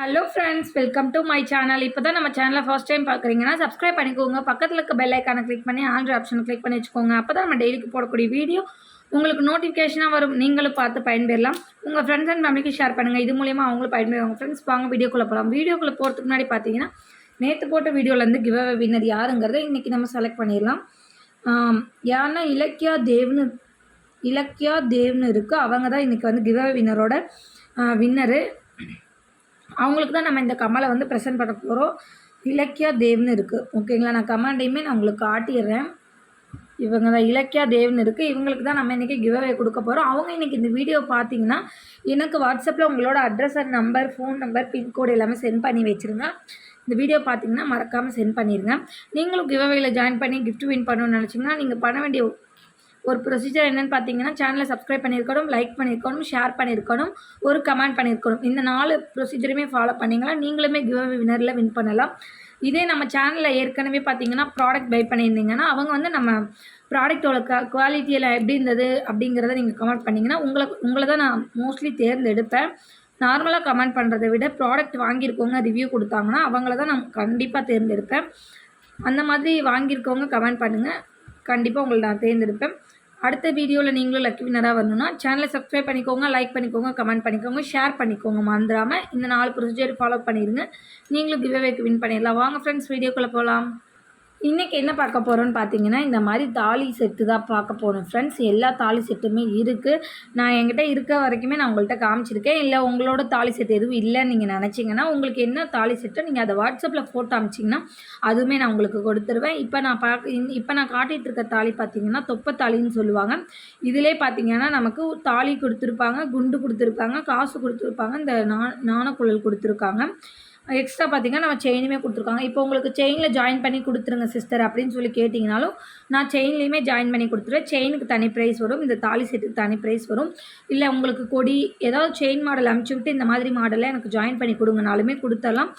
Hello friends welcome to my channel இப்போ தான் நம்ம சேனலை ஃபர்ஸ்ட் டைம் பார்க்குறீங்கன்னா சப்ஸ்கிரைப் பண்ணிக்கோங்க. பக்கத்தில் இருக்க பெல் ஐக்கானை கிளிக் பண்ணி ஆண்ட்ராய்ட் ஆப்ஷனை கிளிக் பண்ணி வச்சுக்கோங்க. அப்போ தான் நம்ம டெய்லிக்கு போடக்கூடிய வீடியோ உங்களுக்கு நோட்டிஃபிகேஷனாக வரும். நீங்களும் பார்த்து பயன்பெறலாம். உங்கள் ஃப்ரெண்ட்ஸ் அண்ட் ஃபேமிலிக்கு ஷேர் பண்ணுங்கள் இது மூலியமாக அவங்களும் பயன்பெறுவாங்க ஃப்ரெண்ட்ஸ் வாங்க வீடியோக்குள்ளே போகலாம் வீடியோக்குள்ளே போகிறதுக்கு முன்னாடி பார்த்தீங்கன்னா நேற்று போட்ட வீடியோலேருந்து கிவ் அவே வின்னர் யாருங்கிறத இன்றைக்கி நம்ம செலக்ட் பண்ணிடலாம். யாருன்னா இலக்கியா தேவ்னு இலக்கியா தேவ்னு இருக்குது அவங்க தான் இன்றைக்கி வந்து கிவ் அவே வின்னரோட வின்னரு அவங்களுக்கு தான் நம்ம இந்த கமலை வந்து ப்ரெசென்ட் பண்ண போகிறோம் இலக்கியா தேவ்னு இருக்குது ஓகேங்களா நான் கமாண்டையுமே நான் உங்களுக்கு காட்டிடுறேன். இவங்க தான் இலக்கியா தேவ்னு இருக்குது இவங்களுக்கு தான் நம்ம இன்றைக்கி கிவ்அவே கொடுக்க போகிறோம் அவங்க இன்றைக்கி இந்த வீடியோ பார்த்தீங்கன்னா எனக்கு வாட்ஸ்அப்பில் உங்களோட address and number phone number pincode எல்லாமே சென்ட் பண்ணி வச்சுருங்க. இந்த வீடியோ பார்த்தீங்கன்னா மறக்காமல் சென்ட் பண்ணிடுங்க நீங்களும் கிவ்அவேயில் ஜாயின் பண்ணி கிஃப்ட் வின் பண்ணணும்னு நினச்சிங்கன்னா நீங்கள் பண்ண வேண்டிய ஒரு ப்ரொசீஜர் என்னென்னு பார்த்தீங்கன்னா சேனலை சப்ஸ்கிரைப் பண்ணியிருக்கணும் லைக் பண்ணியிருக்கணும் ஷேர் பண்ணியிருக்கணும் ஒரு கமெண்ட் பண்ணியிருக்கணும் இந்த நாலு ப்ரொசீஜருமே ஃபாலோ பண்ணிங்கன்னா நீங்களுமே கிவ் வினரில் வின் பண்ணலாம். இதே நம்ம சேனலில் ஏற்கனவே பார்த்தீங்கன்னா ப்ராடக்ட் பை பண்ணியிருந்தீங்கன்னா அவங்க வந்து நம்ம ப்ராடக்ட்டோட க குவாலிட்டியில் எப்படி இருந்தது அப்படிங்கிறத நீங்கள் கமெண்ட் பண்ணிங்கன்னா உங்களை உங்களை தான் நான் மோஸ்ட்லி தேர்ந்தெடுப்பேன். நார்மலாக கமெண்ட் பண்ணுறதை விட ப்ராடக்ட் வாங்கியிருக்கவங்க ரிவ்யூ கொடுத்தாங்கன்னா அவங்கள தான் நான் கண்டிப்பாக தேர்ந்தெடுப்பேன். அந்த மாதிரி வாங்கியிருக்கவங்க கமெண்ட் பண்ணுங்கள் கண்டிப்பாக உங்களை நான் தேர்ந்தெடுப்பேன். அடுத்த வீடியோவில் நீங்களும் லக்கி வினராக வரணும்னா சேனலை சப்ஸ்கிரைப் பண்ணிக்கோங்க லைக் பண்ணிக்கோங்க கமெண்ட் பண்ணிக்கோங்க ஷேர் பண்ணிக்கோங்க மறந்துடாமல் இந்த நாலு ப்ரொசீஜர் ஃபாலோ பண்ணிடுங்க நீங்களும் கிவ்அவேக்கு வின் பண்ணிடலாம். வாங்க ஃப்ரெண்ட்ஸ் வீடியோக்குள்ளே போகலாம் இன்றைக்கி என்ன பார்க்க போகிறோன்னு பார்த்தீங்கன்னா இந்த மாதிரி தாலி செட்டு தான் பார்க்க போகிறோம் ஃப்ரெண்ட்ஸ் எல்லா தாலி செட்டுமே இருக்குது நான் என்கிட்ட இருக்க வரைக்குமே நான் உங்கள்கிட்ட காமிச்சிருக்கேன். இல்லை உங்களோட தாலி செட் எதுவும் இல்லைன்னு நீங்கள் நினச்சிங்கன்னா உங்களுக்கு என்ன தாலி செட்டோ நீங்கள் அதை வாட்ஸ்அப்பில் ஃபோட்டோ அமிச்சிங்கன்னா அதுவுமே நான் உங்களுக்கு கொடுத்துருவேன். இப்போ நான் பார்க்க இப்போ நான் காட்டிகிட்டு இருக்க தாலி பார்த்தீங்கன்னா தொப்பை தாலின்னு சொல்லுவாங்க. இதிலே பார்த்தீங்கன்னா நமக்கு தாலி கொடுத்துருப்பாங்க குண்டு கொடுத்துருப்பாங்க காசு கொடுத்துருப்பாங்க இந்த நா நாணக்குழல் கொடுத்துருக்காங்க. எக்ஸ்ட்ரா பார்த்தீங்கன்னா நம்ம செயினுமே கொடுத்துருக்காங்க. இப்போ உங்களுக்கு செயினில் ஜாயின் பண்ணி கொடுத்துருங்க சிஸ்டர் அப்படின்னு சொல்லி கேட்டிங்கனாலும் நான் செயின்லேயுமே ஜாயின் பண்ணி கொடுத்துருவேன். செயினுக்கு தனி ப்ரைஸ் வரும். இந்த தாலி செட்டுக்கு தனி ப்ரைஸ் வரும். இல்லை உங்களுக்கு கொடி ஏதாவது செயின் மாடல் அமுச்சு விட்டு இந்த மாதிரி மாடலில் எனக்கு ஜாயின் பண்ணி கொடுங்கனாலுமே கொடுத்தலாம்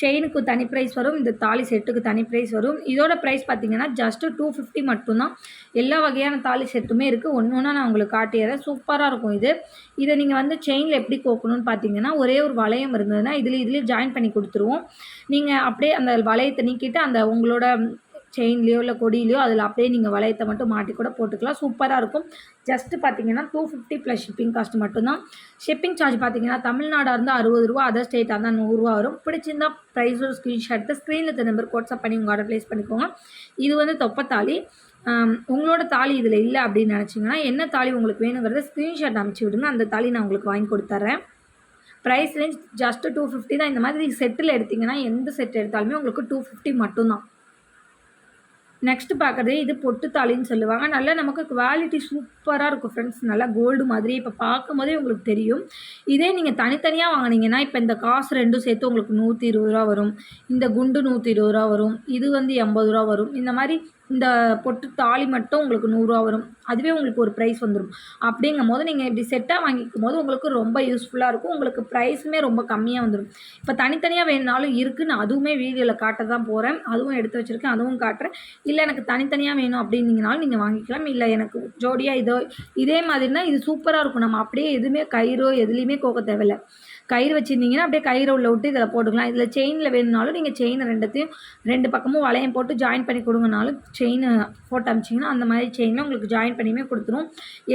செயினுக்கு தனி ப்ரைஸ் வரும் இந்த தாலி செட்டுக்கு தனி ப்ரைஸ் வரும். இதோட ப்ரைஸ் பார்த்தீங்கன்னா ஜஸ்ட்டு டூ ஃபிஃப்டி மட்டும்தான். எல்லா வகையான தாலி செட்டுமே இருக்குது ஒன்று ஒன்றா நான் உங்களுக்கு காட்டிடுறேன் சூப்பராக இருக்கும் இது. இதை நீங்கள் வந்து செயினில் எப்படி கோக்கணும்னு பார்த்தீங்கன்னா ஒரே ஒரு வளையம் இருந்ததுன்னா இதில் இதுலேயே ஜாயின் பண்ணி கொடுத்துருவோம். நீங்கள் அப்படியே அந்த வளையத்தை நீக்கிட்டு அந்த உங்களோட செயின்லேயோ இல்லை கொடியிலையோ அதில் அப்படியே நீங்கள் வளையத்தை மட்டும் மாட்டி கூட போட்டுக்கலாம். சூப்பராக இருக்கும். ஜஸ்ட்டு பார்த்தீங்கன்னா two fifty plus shipping cost மட்டும்தான். ஷிப்பிங் சார்ஜ் பார்த்தீங்கன்னா தமிழ்நாடாக இருந்தால் அறுபது ரூபா அதர் ஸ்டேட்டாக இருந்தால் நூறுரூவா வரும். பிடிச்சிருந்தா ப்ரைஸோட ஸ்க்ரீன்ஷாட் எடுத்து ஸ்க்ரீனில் இந்த நம்பருக்கு வாட்ஸ்அப் பண்ணி உங்கள் ஆர்டர் ப்ளேஸ் பண்ணிக்கோங்க. இது வந்து தொப்பத்தாலி உங்களோட தாலி இதில் இல்லை அப்படின்னு நினச்சிங்கன்னா என்ன தாலி உங்களுக்கு வேணுங்கிறத ஸ்க்ரீன்ஷாட் அனுப்பிச்சி விடுங்க. அந்த தாலி நான் உங்களுக்கு வாங்கி கொடுத்துட்றேன் price range just two fifty தான். இந்த மாதிரி செட்டில் எடுத்திங்கன்னா எந்த செட் எடுத்தாலுமே உங்களுக்கு டூ ஃபிஃப்டி மட்டும்தான். நெக்ஸ்ட்டு பார்க்குறது இது பொட்டுத்தாளின்னு சொல்லுவாங்க. நல்லா நமக்கு குவாலிட்டி சூப்பராக இருக்கும் ஃப்ரெண்ட்ஸ் நல்லா கோல்டு மாதிரி இப்போ பார்க்கும் போதே உங்களுக்கு தெரியும். இதே நீங்கள் தனித்தனியாக வாங்கினீங்கன்னா இப்போ இந்த காசு ரெண்டும் சேர்த்து உங்களுக்கு நூற்றி இருபது ரூபா வரும். இந்த குண்டு நூற்றி இருபது ரூபா வரும். இது வந்து எண்பது ரூபா வரும். இந்த மாதிரி இந்த பொட்டு தாலி மட்டும் உங்களுக்கு நூறுரூவா வரும். அதுவே உங்களுக்கு ஒரு ப்ரைஸ் வந்துடும் அப்படிங்கும் போது நீங்கள் இப்படி செட்டாக வாங்கிக்கும் போது உங்களுக்கு ரொம்ப யூஸ்ஃபுல்லாக இருக்கும். உங்களுக்கு ப்ரைஸுமே ரொம்ப கம்மியாக வந்துடும் இப்போ தனித்தனியாக வேணுனாலும் இருக்குது நான் அதுவுமே வீடியோவில் காட்ட தான் போகிறேன் அதுவும் எடுத்து வச்சுருக்கேன். அதுவும் காட்டுறேன். இல்லை எனக்கு தனித்தனியாக வேணும் அப்படின்னீங்கனாலும் நீங்கள் வாங்கிக்கலாம். இல்லை எனக்கு ஜோடியாக இதோ இதே மாதிரினா இது சூப்பராக இருக்கும். நம்ம அப்படியே எதுவுமே கயிறோ எதுலேயுமே கோக்க தேவையில்ல. கயிறு வச்சுருந்தீங்கன்னா அப்படியே கயிறை உள்ள விட்டு இதில் போட்டுக்கலாம். இதில் செயினில் வேணும்னாலும் நீங்கள் செயினை ரெண்டுத்தையும் ரெண்டு பக்கமும் வளையம் போட்டு ஜாயின் பண்ணி கொடுங்கனாலும் செயின் போட்டு அமிச்சிங்கன்னா அந்த மாதிரி செயினில் உங்களுக்கு ஜாயின் பண்ணியுமே கொடுத்துரும்.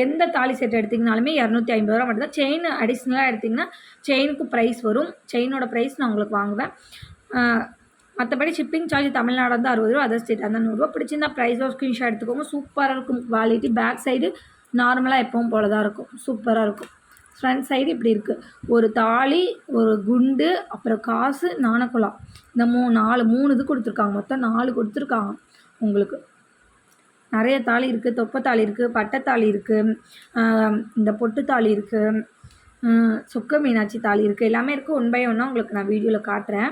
எந்த தாலி செட் எடுத்திங்கனாலுமே இரநூத்தி ஐம்பது ரூபா மட்டும் தான் செயின் அடிஷ்னலாக எடுத்திங்கன்னா செயினுக்கு ப்ரைஸ் வரும். செயினோட ப்ரைஸ் நான் உங்களுக்கு வாங்குவேன். மற்றபடி ஷிப்பிங் சார்ஜ் தமிழ்நாடு வந்து அறுபது ரூபா அதர் ஸ்டேட் அந்த நூறுரூவா பிடிச்சிருந்தா ப்ரைஸ் ஆஃப் ஸ்க்ரீன்ஷாட் எடுத்துக்கோங்க. சூப்பராக இருக்கும். குவாலிட்டி பேக் சைடு நார்மலாக எப்பவும் போல தான் இருக்கும் சூப்பராக இருக்கும். ஃப்ரண்ட் சைடு இப்படி இருக்குது ஒரு தாலி ஒரு குண்டு அப்புறம் காசு நாணக்குழா. இந்த மூ நாலு மூணு இது கொடுத்துருக்காங்க. மொத்தம் நாலு கொடுத்துருக்காங்க உங்களுக்கு. நிறைய தாலி இருக்குது தொப்பை தாலி இருக்குது பட்டைத்தாலி இருக்குது இந்த பொட்டு தாலி இருக்குது சொக்க மீனாட்சி தாலி இருக்குது எல்லாமே இருக்குது ஒன் பை ஒன்னாக உங்களுக்கு நான் வீடியோவில் காட்டுறேன்.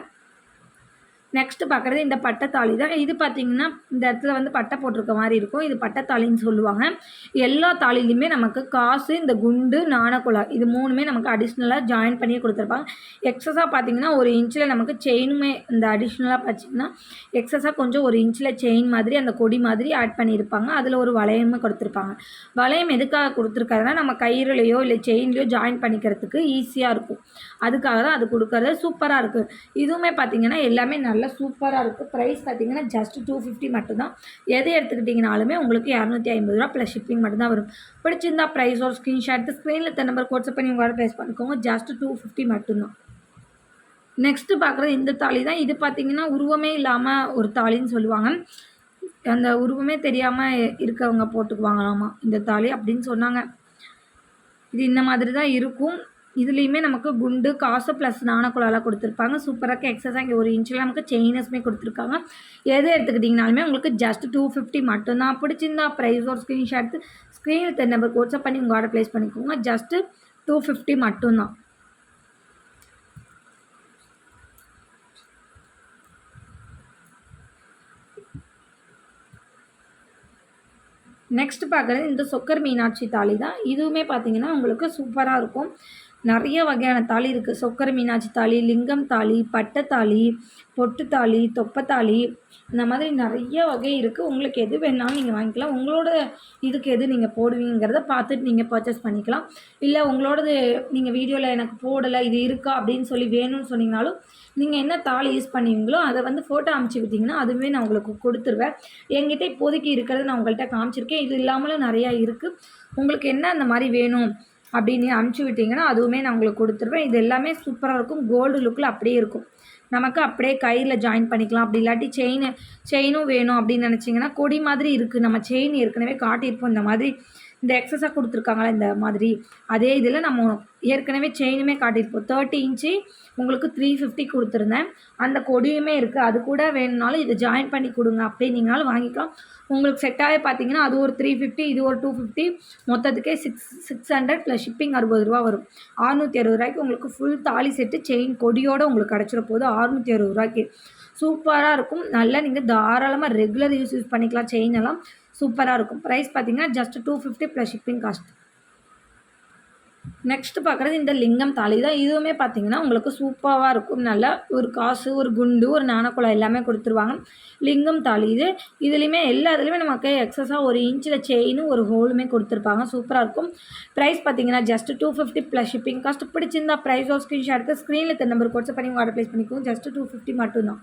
நெக்ஸ்ட்டு பார்க்குறது இந்த பட்டைத்தாலி தான். இது பார்த்தீங்கன்னா இந்த இடத்துல வந்து பட்டை போட்டிருக்க மாதிரி இருக்கும். இது பட்டைத்தாலின்னு சொல்லுவாங்க. எல்லா தாலிலையுமே நமக்கு காசு இந்த குண்டு நாணக்குழாய் இது மூணுமே நமக்கு அடிஷ்னலாக ஜாயின் பண்ணி கொடுத்துருப்பாங்க. எக்ஸஸாக பார்த்தீங்கன்னா ஒரு இன்ச்சில் நமக்கு செயினுமே இந்த அடிஷ்னலாக பார்த்தீங்கன்னா எக்ஸஸாக கொஞ்சம் ஒரு இன்ச்சில் செயின் மாதிரி அந்த கொடி மாதிரி ஆட் பண்ணியிருப்பாங்க. அதில் ஒரு வளையமும் கொடுத்துருப்பாங்க. வளையம் எதுக்காக கொடுத்துருக்காருன்னா நம்ம கயிறுலையோ இல்லை செயின்லையோ ஜாயின் பண்ணிக்கிறதுக்கு ஈஸியாக இருக்கும். அதுக்காக தான் அது கொடுக்கறது சூப்பராக இருக்குது இதுவுமே பார்த்தீங்கன்னா எல்லாமே நல்லா சூப்பராக இருக்கும் ப்ரைஸ் பார்த்தீங்கன்னா ஜஸ்ட் டூ ஃபிஃப்டி மட்டும்தான். எதை எடுத்துக்கிட்டிங்கனாலுமே உங்களுக்கு இரநூத்தி ஐம்பது ரூபா ப்ளஸ் ஷிப்பிங் மட்டும்தான் வரும். பிடிச்சிருந்தா ப்ரைஸ் ஒரு ஸ்க்ரீன்ஷாட் ஸ்க்ரீனில் இந்த நம்பர் வாட்ஸ்அப் பண்ணி உங்களால் ப்ரைஸ் பண்ணிக்கோங்க. ஜஸ்ட் டூ ஃபிஃப்டி மட்டும்தான். நெக்ஸ்ட்டு பார்க்குறது இந்த தாலி தான். இது பார்த்தீங்கன்னா உருவமே இல்லாமல் ஒரு தாலின்னு சொல்லுவாங்க. அந்த உருவமே தெரியாமல் இருக்கவங்க போட்டுக்குவாங்களாமா இந்த தாலி அப்படின்னு சொன்னாங்க. இது இந்த மாதிரி தான் இருக்கும். இதுலேயுமே நமக்கு குண்டு காசு ப்ளஸ் நாணக்குழாலாம் கொடுத்துருப்பாங்க. சூப்பராக எக்ஸஸாக இங்கே ஒரு இன்ச்சில் நமக்கு செயினஸ்மே கொடுத்துருக்காங்க. எது எடுத்துக்கிட்டிங்கனாலுமே உங்களுக்கு ஜஸ்ட் டூ ஃபிஃப்டி மட்டும்தான் பிடிச்சிருந்தா. ப்ரைஸ் ஒரு ஸ்க்ரீன்ஷாட் எடுத்து ஸ்க்ரீனில் தென் நம்பர் வாட்ஸ்அப் பண்ணி உங்கள் ஆர்டர் ப்ளேஸ் பண்ணிக்கோங்க. ஜஸ்ட்டு டூ ஃபிஃப்டி மட்டும்தான். நெக்ஸ்ட் பார்க்குறது இந்த சொக்கர் மீனாட்சி தாலி தான். இதுவுமே பார்த்தீங்கன்னா உங்களுக்கு சூப்பராக இருக்கும். நிறைய வகையான தாலி இருக்குது சொக்கர மீனாட்சி தாலி லிங்கம் தாலி பட்டத்தாலி பொட்டுத்தாலி தொப்பத்தாலி இந்த மாதிரி நிறைய வகை இருக்குது உங்களுக்கு எது வேணாலும் நீங்கள் வாங்கிக்கலாம். உங்களோட இதுக்கு எது நீங்கள் போடுவீங்கிறத பார்த்துட்டு நீங்கள் பர்ச்சேஸ் பண்ணிக்கலாம். இல்லை உங்களோடது நீங்கள் வீடியோவில் எனக்கு போடலை இது இருக்கா அப்படின்னு சொல்லி வேணும்னு சொன்னீங்கனாலும் நீங்கள் என்ன தாலி யூஸ் பண்ணுவீங்களோ அதை வந்து ஃபோட்டோ அமுச்சு விட்டிங்கன்னா அதுவே நான் உங்களுக்கு கொடுத்துருவேன். என்கிட்ட இப்போதைக்கு இருக்கிறத நான் உங்கள்கிட்ட காமிச்சிருக்கேன். இது இல்லாமலும் நிறையா இருக்குது உங்களுக்கு என்ன அந்த மாதிரி வேணும்? அப்படின்னு அமுச்சு விட்டிங்கன்னா அதுவுமே நான் உங்களுக்கு கொடுத்துருவேன். இது எல்லாமே சூப்பராக இருக்கும். கோல்டு லுக்கில் அப்படியே இருக்கும். நமக்கு அப்படியே கையில் ஜாயின் பண்ணிக்கலாம். அப்படி இல்லாட்டி செயின் செயினும் வேணும் அப்படின்னு நினச்சிங்கன்னா கொடி மாதிரி இருக்குது நம்ம செயின் ஏற்கனவே காட்டியிருப்போம். இந்த மாதிரி இந்த எக்ஸஸாக கொடுத்துருக்காங்களா இந்த மாதிரி? அதே இதில் நம்ம ஏற்கனவே செயினுமே காட்டியிருப்போம். தேர்ட்டி இன்ச்சு உங்களுக்கு த்ரீ ஃபிஃப்டி கொடுத்துருந்தேன். அந்த கொடியுமே இருக்குது அது கூட வேணும்னாலும் இதை ஜாயின் பண்ணி கொடுங்க. அப்படின்னீங்கனாலும் வாங்கிக்கலாம். உங்களுக்கு செட்டாகவே பார்த்தீங்கன்னா அது ஒரு த்ரீ ஃபிஃப்டி இது ஒரு two fifty மொத்தத்துக்கே six six hundred plus shipping அறுபது ரூபா வரும். ஆறுநூற்றி அறுபது ரூபாய்க்கு உங்களுக்கு ஃபுல் தாலி செட்டு செயின் கொடியோடு உங்களுக்கு கிடச்சிட போது அறுநூற்றி அறுபது ரூபாய்க்கு. சூப்பராக இருக்கும். நல்லா நீங்கள் தாராளமாக ரெகுலர் யூஸ் யூஸ் பண்ணிக்கலாம் செயின் எல்லாம். சூப்பராக இருக்கும். ப்ரைஸ் பார்த்தீங்கன்னா just two fifty plus shipping cost next பார்க்குறது இந்த லிங்கம் தாலி தான் இதுவுமே பார்த்தீங்கன்னா உங்களுக்கு சூப்பராக இருக்கும். நல்லா ஒரு காசு ஒரு குண்டு ஒரு நாணக்குழாய் எல்லாமே கொடுத்துருவாங்க. லிங்கம் தாலி இது. இதுலேயுமே எல்லா இதுலேயுமே நமக்கு எக்ஸஸாக ஒரு இன்ச்சில் செயினும் ஒரு ஹோலுமே கொடுத்துருப்பாங்க. சூப்பராக இருக்கும். ப்ரைஸ் பார்த்தீங்கன்னா just two fifty plus shipping cost பிடிச்சிருந்தா ப்ரைஸ் ஒரு ஸ்க்ரீன்ஷாட் எடுத்து ஸ்க்ரீனில் இந்த நம்பர் வாட்ஸ்அப் பண்ணி ஆர்டர் ப்ளேஸ் பண்ணிக்கோங்க. ஜஸ்ட் டூ ஃபிஃப்டி மட்டும்தான்.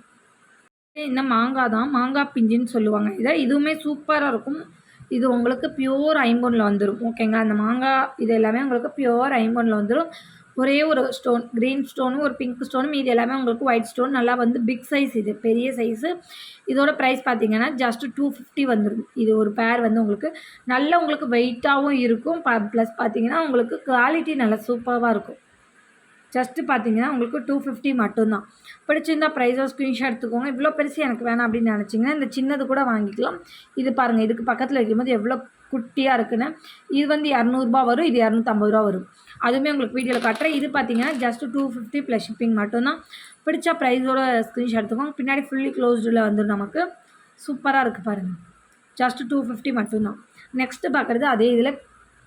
இந்த மாங்காய் தான் மாங்காய் பிஞ்சுன்னு சொல்லுவாங்க. இதை இதுவுமே சூப்பராக இருக்கும். இது உங்களுக்கு பியூர் ஐம்பொனில் வந்துடும் ஓகேங்களா அந்த மாங்காய் இது எல்லாமே உங்களுக்கு பியூர் ஐம்பொனில் வந்துடும் ஒரே ஒரு ஸ்டோன் க்ரீன் ஸ்டோனும் ஒரு பிங்க் ஸ்டோனும் இது எல்லாமே உங்களுக்கு ஒயிட் ஸ்டோன் நல்லா வந்து பிக் சைஸ் இது பெரிய சைஸு இதோட ப்ரைஸ் பார்த்தீங்கன்னா ஜஸ்ட்டு டூ ஃபிஃப்டி வந்துடும் இது ஒரு பேர் வந்து உங்களுக்கு நல்ல உங்களுக்கு வெயிட்டாகவும் இருக்கும். ப ப்ளஸ் பார்த்தீங்கன்னா உங்களுக்கு குவாலிட்டி நல்லா சூப்பராக இருக்கும். ஜஸ்ட்டு பார்த்தீங்கன்னா உங்களுக்கு டூ ஃபிஃப்டி மட்டும்தான். பிடிச்சிருந்தா ப்ரைஸோ ஸ்க்ரீன்ஷாட் எடுத்துக்கோங்க. இவ்வளோ பெருசு எனக்கு வேணாம் அப்படின்னு நினச்சிங்கன்னா இந்த சின்னது கூட வாங்கிக்கலாம். இது பாருங்கள் இதுக்கு பக்கத்தில் வைக்கும்போது எவ்வளோ குட்டியாக இருக்குன்னு. இது வந்து இரநூறுபா வரும் இது இரநூத்தம்பது ரூபா வரும். அதுவுமே உங்களுக்கு வீடியோவில் காட்டுறேன். இது பார்த்தீங்கன்னா just two fifty plus shipping மட்டும்தான். பிடிச்ச ப்ரைஸோட ஸ்க்ரீன்ஷாட் எடுத்துக்கோங்க. பின்னாடி ஃபுல்லி க்ளோஸ்டில் வந்துடும் நமக்கு. சூப்பராக இருக்குது பாருங்கள் ஜஸ்ட்டு டூ ஃபிஃப்டி மட்டும்தான். நெக்ஸ்ட்டு பார்க்குறது அதே இதில்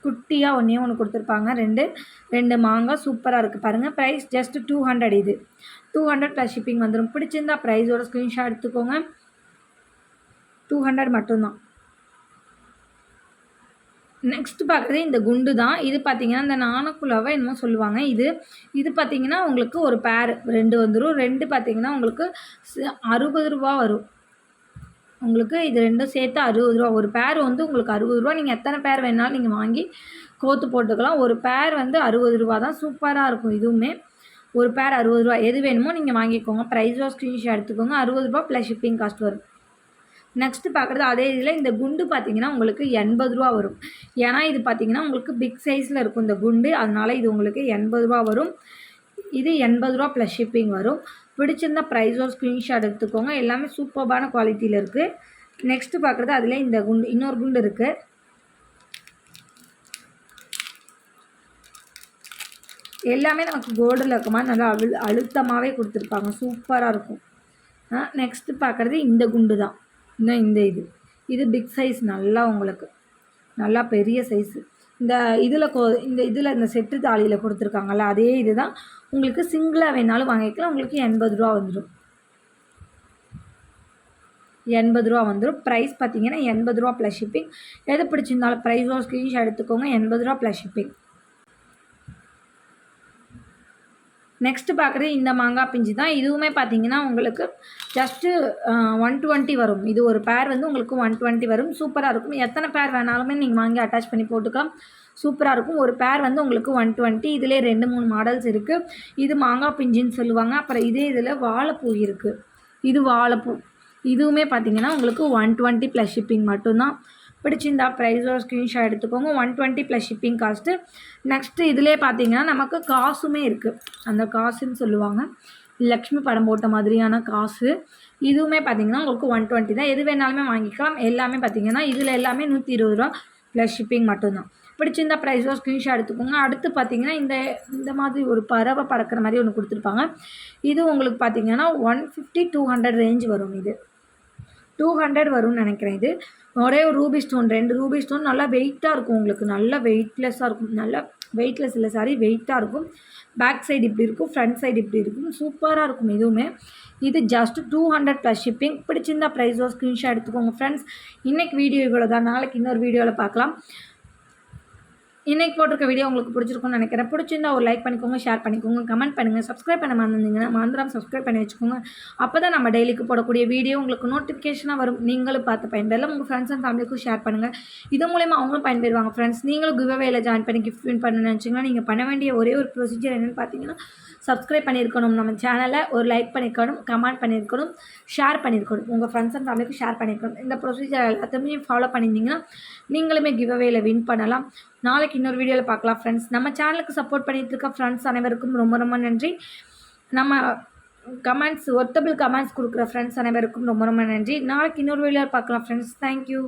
குட்டியாக ஒன்றே ஒன்று கொடுத்துருப்பாங்க. ரெண்டு ரெண்டு மாங்காய் சூப்பராக இருக்குது பாருங்கள் ப்ரைஸ் ஜஸ்ட் டூ ஹண்ட்ரட் இது. டூ ஹண்ட்ரட் ப்ளஸ் ஷிப்பிங் வந்துடும் பிடிச்சிருந்தா ப்ரைஸோட ஸ்க்ரீன்ஷாட் எடுத்துக்கோங்க. டூ ஹண்ட்ரட் மட்டும்தான். நெக்ஸ்ட் பார்க்குறது இந்த குண்டு தான். இது பார்த்தீங்கன்னா இந்த நாணக்குள்ளாவை என்னமோ சொல்லுவாங்க. இது இது பார்த்தீங்கன்னா உங்களுக்கு ஒரு பேர் ரெண்டு வந்துடும் ரெண்டு பார்த்தீங்கன்னா உங்களுக்கு அறுபது ரூபா வரும். உங்களுக்கு இது ரெண்டும் சேர்த்து அறுபது ரூபா. ஒரு பேர் வந்து உங்களுக்கு அறுபது ரூபா. நீங்கள் எத்தனை பேர் வேணாலும் நீங்கள் வாங்கி கோத்து போட்டுக்கலாம். ஒரு பேர் வந்து அறுபது ரூபா தான். சூப்பராக இருக்கும் இதுவுமே. ஒரு பேர் அறுபது ரூபா. எது வேணுமோ நீங்கள் வாங்கிக்கோங்க. ப்ரைஸோ ஸ்க்ரீன்ஷாட் எடுத்துக்கோங்க. அறுபது ரூபா ப்ளஸ் ஷிப்பிங் காஸ்ட் வரும். நெக்ஸ்ட்டு பார்க்குறது அதே இதில் இந்த குண்டு பார்த்தீங்கன்னா உங்களுக்கு எண்பது ரூபா வரும். ஏன்னா இது பார்த்தீங்கன்னா உங்களுக்கு பிக் சைஸில் இருக்கும் இந்த குண்டு. அதனால் இது உங்களுக்கு எண்பது ரூபா வரும். இது எண்பது ரூபா ப்ளஸ் ஷிப்பிங் வரும். பிடிச்சிருந்தா ப்ரைஸோட ஸ்க்ரீன்ஷாட் எடுத்துக்கோங்க. எல்லாமே சூப்பர்பான குவாலிட்டியில் இருக்குது நெக்ஸ்ட்டு பார்க்குறது அதில் இந்த குண்டு இன்னொரு குண்டு இருக்குது எல்லாமே நமக்கு கோல்டில் இருக்க மாதிரி நல்லா அழு அழுத்தமாகவே கொடுத்துருப்பாங்க. சூப்பராக இருக்கும். நெக்ஸ்ட்டு பார்க்குறது இந்த குண்டு தான். இன்னும் இந்த இது. இது பிக் சைஸ் நல்லா உங்களுக்கு. நல்லா பெரிய சைஸு இந்த இதில் கொ இந்த இதில் இந்த செட்டு தாலியில் கொடுத்துருக்காங்கல்ல அதே இது தான் உங்களுக்கு சிங்கிளாக வேணாலும் வாங்கிக்கலாம் உங்களுக்கு எண்பது ரூபா வந்துடும் எண்பது ரூபா வந்துடும் ப்ரைஸ் பார்த்தீங்கன்னா எண்பது ரூபா ப்ளஸ் ஷிப்பிங் எது பிடிச்சிருந்தாலும் ப்ரைஸோ ஸ்க்ரீன்ஷாட் எடுத்துக்கோங்க எண்பது ரூபா ப்ளஸ் ஷிப்பிங் நெக்ஸ்ட்டு பார்க்குறது இந்த மாங்காய் பிஞ்சு தான். இதுவுமே பார்த்தீங்கன்னா உங்களுக்கு ஜஸ்ட்டு ஒன் டுவெண்ட்டி வரும். இது ஒரு பேர் வந்து உங்களுக்கு ஒன் டுவெண்ட்டி வரும். சூப்பராக இருக்கும். எத்தனை பேர் வேணாலுமே நீங்கள் வாங்கி அட்டாச் பண்ணி போட்டுக்கலாம். சூப்பராக இருக்கும். ஒரு பேர் வந்து உங்களுக்கு ஒன் டுவெண்ட்டி இதிலே ரெண்டு மூணு மாடல்ஸ் இருக்குது இது மாங்காய் பிஞ்சுன்னு சொல்லுவாங்க. அப்புறம் இதே இதில் வாழைப்பூ இருக்குது இது வாழைப்பூ. இதுவுமே பார்த்தீங்கன்னா உங்களுக்கு ஒன் டுவெண்ட்டி ப்ளஸ் ஷிப்பிங் மட்டும்தான். பிடிச்சிருந்தா ப்ரைஸோட ஸ்க்ரீன்ஷாட் எடுத்துக்கோங்க. One twenty plus shipping cost next இதிலே பார்த்தீங்கன்னா நமக்கு காசுமே இருக்குது அந்த காசுன்னு சொல்லுவாங்க. லக்ஷ்மி படம் போட்ட மாதிரியான காசு. இதுவுமே பார்த்தீங்கன்னா உங்களுக்கு ஒன் டுவெண்ட்டி தான். எது வேணாலுமே வாங்கிக்கலாம். எல்லாமே பார்த்தீங்கன்னா இதில் எல்லாமே நூற்றி இருபது ரூபா ப்ளஸ் ஷிப்பிங் மட்டும்தான். பிடிச்சிருந்தா ப்ரைஸோ ஸ்க்ரீன்ஷாட் எடுத்துக்கோங்க. அடுத்து பார்த்தீங்கன்னா இந்த இந்த மாதிரி ஒரு பறவை பறக்கிற மாதிரி ஒன்று கொடுத்துருப்பாங்க. இது உங்களுக்கு பார்த்தீங்கன்னா one fifty two hundred range வரும் இது. டூ ஹண்ட்ரட் வரும்னு நினைக்கிறேன் இது. ஒரே ஒரு ரூபி ஸ்டோன் ரெண்டு ரூபி ஸ்டோன் நல்லா வெயிட்டாக இருக்கும் உங்களுக்கு. நல்லா வெயிட்லெஸ்ஸாக இருக்கும். நல்லா வெயிட்லெஸ் இல்லை சாரி வெயிட்டாக இருக்கும். பேக் சைடு இப்படி இருக்கும் ஃப்ரண்ட் சைடு இப்படி இருக்கும். சூப்பராக இருக்கும் இதுவுமே இது just two hundred plus shipping பிடிச்சிருந்தா ப்ரைஸோ ஸ்க்ரீன்ஷாட் எடுத்துக்கோங்க ஃப்ரெண்ட்ஸ் இன்றைக்கி வீடியோ இவ்வளோ தான் நாளைக்கு இன்னொரு வீடியோவில் பார்க்கலாம். இன்றைக்கி போட்டிருக்க வீடியோ உங்களுக்கு பிடிச்சிருக்கும்னு நினைக்கிறேன். பிடிச்சிருந்தா ஒரு லைக் பண்ணிக்கோங்க ஷேர் பண்ணிக்கோங்க கமெண்ட் பண்ணுங்கள் சப்ஸ்கிரைப் பண்ண மறந்துருந்தீங்கன்னா மறந்துடாம சப்ஸ்கிரைப் பண்ணி வச்சுக்கோங்க. அப்போ தான் நம்ம டெய்லிக்கு போடக்கூடிய வீடியோ உங்களுக்கு நோட்டிஃபிகேஷனாக வரும். நீங்களும் பார்த்து பயன்பெறலாம். உங்கள் ஃப்ரெண்ட்ஸ் அண்ட் ஃபேமிலிக்கும் ஷேர் பண்ணுங்கள் இது மூலயமா அவங்களும் பயன்பெறுவாங்க. ஃப்ரெண்ட்ஸ் நீங்களும் கிவ்அவேல ஜாயின் பண்ணி கிஃப்ட் வின் பண்ணணும்னு நினச்சிங்கன்னா நீங்கள் பண்ண வேண்டிய ஒரே ஒரு ப்ரொசீஜர் என்னென்னு பார்த்தீங்கன்னா சப்ஸ்கிரைப் பண்ணியிருக்கணும். நம்ம சேனலை ஒரு லைக் பண்ணியிருக்கணும் கமெண்ட் பண்ணியிருக்கணும் ஷேர் பண்ணியிருக்கணும். உங்கள் ஃப்ரெண்ட்ஸ் அண்ட் ஃபேமிலிக்கும் ஷேர் பண்ணியிருக்கணும். இந்த ப்ரொசீஜர் எல்லாத்தையுமே ஃபாலோ பண்ணியிருந்தீங்கன்னா நீங்களுமே கிவ் அவேல வின் பண்ணலாம். நாளைக்கு இன்னொரு வீடியோவில் பார்க்கலாம் ஃப்ரெண்ட்ஸ் நம்ம சேனலுக்கு சப்போர்ட் பண்ணிட்டு இருக்க ஃப்ரெண்ட்ஸ் அனைவருக்கும் ரொம்ப ரொம்ப நன்றி. நம்ம கமெண்ட்ஸ் ஒர்த்தபிள் கமெண்ட்ஸ் கொடுக்குற ஃப்ரெண்ட்ஸ் அனைவருக்கும் ரொம்ப ரொம்ப நன்றி. நாளைக்கு இன்னொரு வீடியோவில் பார்க்கலாம் ஃப்ரெண்ட்ஸ் தேங்க்யூ